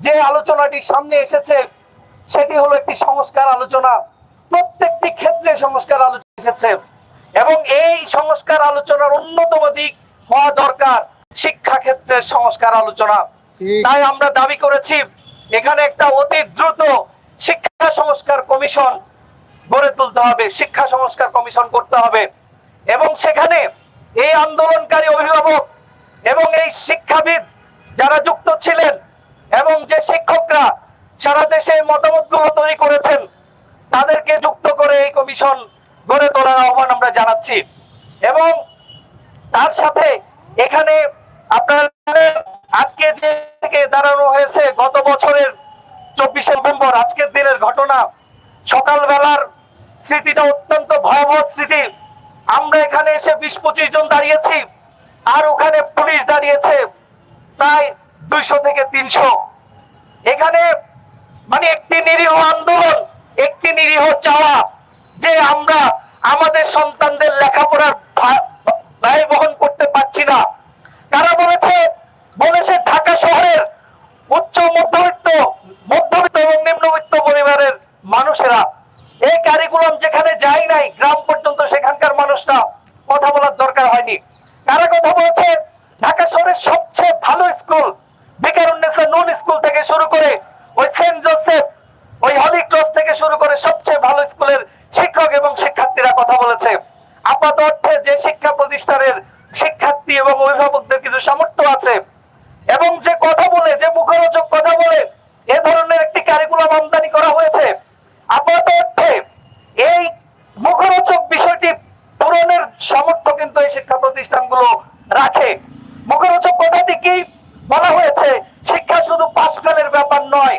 যে আলোচনাটি সামনে এসেছে সেটি হলো একটি সংস্কার আলোচনা। প্রত্যেকটি ক্ষেত্রে সংস্কার আলোচনা এসেছে এবং এই সংস্কার আলোচনার অন্যতম দিক হওয়া দরকার শিক্ষা ক্ষেত্রের সংস্কার আলোচনা। তাই আমরা দাবি করেছি এখানে একটা অতি দ্রুত শিক্ষা সংস্কার কমিশন গড়ে তুলতে হবে শিক্ষা সংস্কার কমিশন করতে হবে। এবং সেখানে এই আন্দোলনকারী অভিভাবক এবং এই শিক্ষাবিদ যারা যুক্ত ছিলেন এবং যে শিক্ষকরা সারা দেশে মতামতগুলো তৈরি করেছেন, তাদেরকে যুক্ত করে এই কমিশন গড়ে তোলার আহ্বান আমরা জানাচ্ছি। এবং তার সাথে এখানে আপনার আজকে যে থেকে দাঁড়ানো হয়েছে গত বছরের চব্বিশে নভেম্বর, আজকের দিনের ঘটনা, সকালবেলার স্মৃতিটা অত্যন্ত ভয়াবহ স্মৃতি। আমরা এখানে এসে বিশ পঁচিশ জন দাঁড়িয়েছি, আর ওখানে পুলিশ দাঁড়িয়েছে। প্রায় দুইশো থেকে তিনশো। এখানে মানে একটি নিরীহ আন্দোলন, একটি নিরীহ চাওয়া, যে আমরা আমাদের সন্তানদের লেখাপড়ার ব্যয় বহন করতে পারছি না। কারা বলেছে বলেছে ঢাকা শহরের উচ্চ মধ্যবিত্ত মধ্যবিত্ত এবং নিম্নবিত্ত পরিবারের মানুষেরা, এই কারিকুলাম যেখানে যায় নাই, গ্রাম পর্যন্ত সেখানকার মানুষরা কথা বলার দরকার হয়নি। তারা কথা বলেছে ঢাকা শহরের সবচেয়ে ভালো স্কুল বেকারুন্নেসা নুন স্কুল থেকে শুরু করে ওই সেন্ট জোসেফ, ওই হলি ক্রস থেকে শুরু করে সবচেয়ে ভালো স্কুলের শিক্ষক এবং শিক্ষার্থীরা কথা বলেছে। আপাত অর্থে যে শিক্ষা প্রতিষ্ঠানের শিক্ষার্থী এবং অভিভাবকদের কিছু সামর্থ্য আছে এবং যে কথা বলে, যে মুখরোচক কথা বলে, এ ধরনের একটি কারিকুলাম আমদানি করা হয়েছে। আপাত অর্থে এই মুখরোচক বিষয়টি পূরণের সামর্থ্য কিন্তু এই শিক্ষা প্রতিষ্ঠানগুলো রাখে। মুখরোচক কথাটি কি বলা হয়েছে? শিক্ষা শুধু পাশ ফেলের ব্যাপার নয়,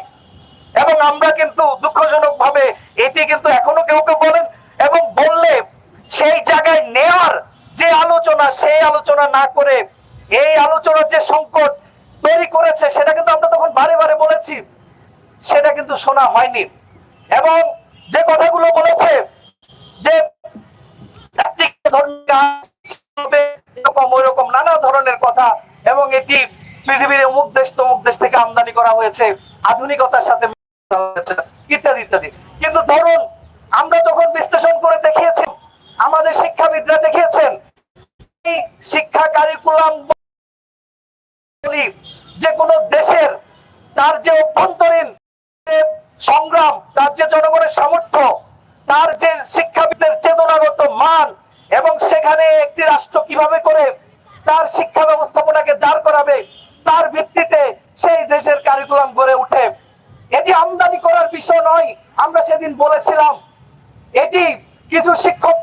এবং আমরা কিন্তু দুঃখজনক ভাবে এটি কিন্তু এখনও কেউ কেউ বলেন এবং বললে সেই জায়গায় নেওয়ার যে আলোচনা, সেই আলোচনা না করে এই আলোচনার যে সংকট তৈরি করেছে, সেটা কিন্তু আমরা তখন বারে বারে বলেছি, সেটা কিন্তু শোনা হয়নি। এবং যে কথাগুলো বলেছে যে এরকম নানা ধরনের কথা, এবং এটি পৃথিবীর অমুক দেশ তমুক দেশ থেকে আমদানি করা হয়েছে, আধুনিকতার সাথে ইত্যাদি ইত্যাদি। কিন্তু ধরুন, আমরা যখন বিশ্লেষণ করে দেখিয়েছি, আমাদের শিক্ষাবিদরা দেখিয়েছেন, এই শিক্ষা কারিকুলাম যে কোনো দেশের তার যে অভ্যন্তরীণ সংগ্রাম, তার যে জনগণের সামর্থ্য, তার যে শিক্ষাবিদের চেতনাগত মান, এবং সেখানে একটি রাষ্ট্র কীভাবে করে তার শিক্ষা ব্যবস্থাপনাকে দাঁড় করাবে তার ভিত্তিতে সেই দেশের কারিকুলাম গড়ে উঠে এটি আমদানি করার বিষয় নয়, আমরা সেদিন বলেছিলাম। এটি কিছু শিক্ষক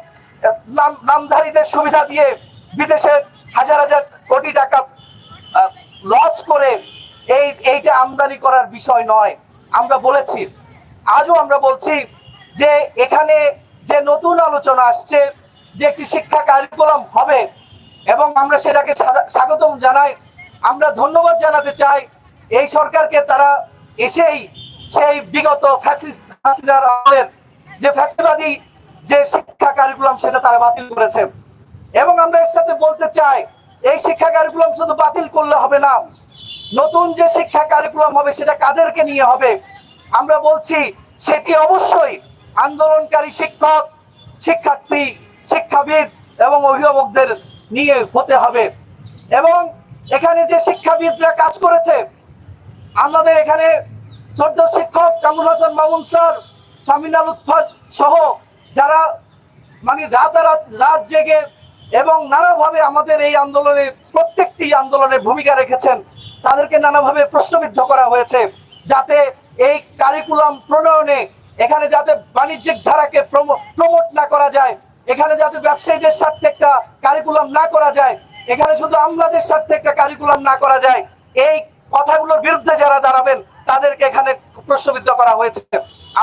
নাম, নামধারীদের সুবিধা দিয়ে বিদেশে হাজার হাজার কোটি টাকা লস করে এই, এইটা আমদানি করার বিষয় নয়, আমরা বলেছি। আজও আমরা বলছি যে এখানে যে নতুন আলোচনা আসছে, যে একটি শিক্ষা কারিকুলাম হবে, এবং আমরা সেটাকে স্বাগতম জানাই। আমরা ধন্যবাদ জানাতে চাই এই সরকারকে তারা এসেই সেই বিগত যে ফ্যাসিবাদী যে শিক্ষা কারিকুলাম সেটা তারা বাতিল করেছে। এবং আমরা এর সাথে বলতে চাই, এই শিক্ষা কারিকুলাম শুধু বাতিল করলে হবে না, নতুন যে শিক্ষা কারিকুলাম হবে সেটা কাদেরকে নিয়ে হবে? আমরা বলছি, সেটি অবশ্যই আন্দোলনকারী শিক্ষক, শিক্ষার্থী, শিক্ষাবিদ এবং অভিভাবকদের নিয়ে হতে হবে। এবং এখানে যে শিক্ষাবিদরা কাজ করেছে, আমাদের এখানে শ্রদ্ধ শিক্ষক কামরুল হাসান মামুন স্যার সামিনা লুৎফর সহ যারা মানে রাতারাত রাত জেগে এবং নানাভাবে আমাদের এই আন্দোলনে প্রত্যেকটি আন্দোলনে ভূমিকা রেখেছেন, তাদেরকে নানাভাবে প্রশ্নবিদ্ধ করা হয়েছে যাতে এই কারিকুলাম প্রণয়নে এখানে যাতে বাণিজ্যিক ধারাকে প্রমোট না করা যায়, এখানে যাতে ব্যবসায়ীদের স্বার্থে একটা কারিকুলাম না করা যায় এখানে শুধু আমলাদের স্বার্থে একটা কারিকুলাম না করা যায়, এই কথাগুলোর বিরুদ্ধে যারা দাঁড়াবেন, তাদেরকে এখানে প্রশ্নবিদ্ধ করা হয়েছে।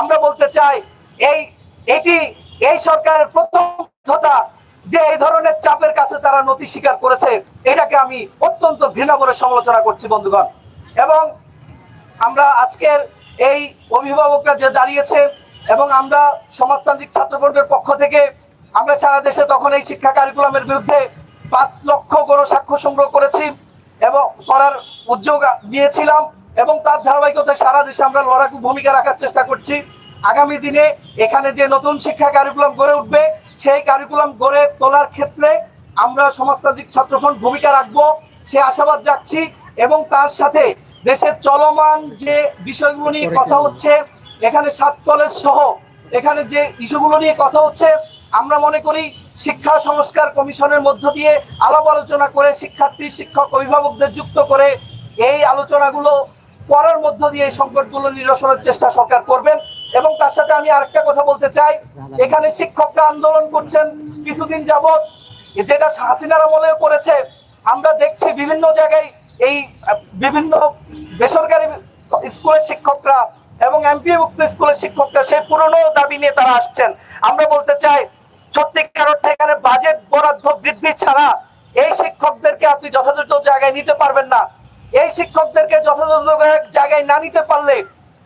আমরা বলতে চাই, এই, এটি, এই সরকারের প্রথম ব্যর্থতা যে এই ধরনের চাপের কাছে তারা নথি স্বীকার করেছে, এটাকে আমি অত্যন্ত ঘৃণা করে সমালোচনা করছি, বন্ধুগণ। এবং আমরা আজকের এই অভিভাবকরা যে দাঁড়িয়েছে এবং আমরা সমাজতান্ত্রিক ছাত্রফ্রন্টের পক্ষ থেকে আমরা সারা দেশে তখন এই শিক্ষা কারিকুলামের বিরুদ্ধে পাঁচ লক্ষ গণসাক্ষ্য সংগ্রহ করেছি এবং করার উদ্যোগ নিয়েছিলাম এবং তার ধারাবাহিকতায় সারা দেশে আমরা লড়াকু ভূমিকা রাখার চেষ্টা করছি। আগামী দিনে এখানে যে নতুন শিক্ষা কারিকুলাম গড়ে উঠবে সেই কারিকুলাম গড়ে তোলার ক্ষেত্রে আমরা সমাজতান্ত্রিক ছাত্রফ্রন্ট ভূমিকা রাখব সে আশাবাদ রাখছি এবং তার সাথে দেশের চলমান যে বিষয়গুলো নিয়ে কথা হচ্ছে এখানে সাত কলেজ সহ এখানে যে ইস্যুগুলো নিয়ে কথা হচ্ছে আমরা মনে করি শিক্ষা সংস্কার কমিশনের মধ্য দিয়ে আলাপ আলোচনা করে শিক্ষার্থী, শিক্ষক, অভিভাবকদের যুক্ত করে এই আলোচনাগুলো করার মধ্য দিয়ে সংকটগুলো নিরসনের চেষ্টা সরকার করবেন। এবং তার সাথে আমি আরেকটা কথা বলতে চাই। এখানে শিক্ষকরা আন্দোলন করছেন কিছুদিন যাবৎ। যেটা হাসিনার আমলে করেছে। আমরা দেখছি বিভিন্ন জায়গায় এই, বিভিন্ন বেসরকারি স্কুলের শিক্ষকরা এবং এমপিভুক্ত স্কুলের শিক্ষকরা সেই পুরনো দাবি নিয়ে তারা আসছেন। আমরা বলতে চাই সত্যিকার অর্থে এখানে বাজেট বরাদ্দ বৃদ্ধি ছাড়া এই শিক্ষকদেরকে আপনি যথাযথ জায়গায় নিতে পারবেন না। এই শিক্ষকদেরকে যথাযথ জায়গায় না নিতে পারলে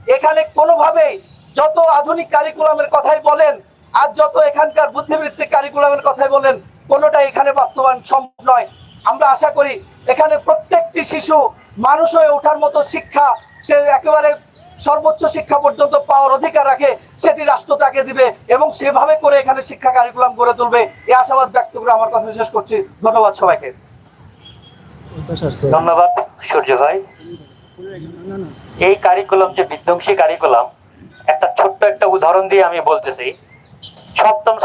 এখানে কোনোভাবেই যত আধুনিক কারিকুলামের কথাই বলেন আর যত এখানকার বুদ্ধিবৃত্তিক কারিকুলামের কথাই বলেন কোনোটা এখানে বাস্তবায়ন সম্ভব নয়। আমরা আশা করি এখানে প্রত্যেকটি শিশু মানুষ হয়ে ওঠার মতো শিক্ষা সে একেবারে সর্বোচ্চ শিক্ষা পর্যন্ত পাওয়ার অধিকার রাখে, সেটি রাষ্ট্র তাকে দিবে এবং সেভাবে করে এখানে শিক্ষা কারিকুলাম গড়ে তুলবে। এই আশাবাদ ব্যক্ত করে আমার কথা শেষ করছি। ধন্যবাদ সবাইকে। ধন্যবাদ, সূর্য ভাই। এই কারিকুলাম যে বিধ্বংসী কারিকুলাম একটা ছোট্ট একটা উদাহরণ দিয়ে আমি বলতেছি। সপ্তম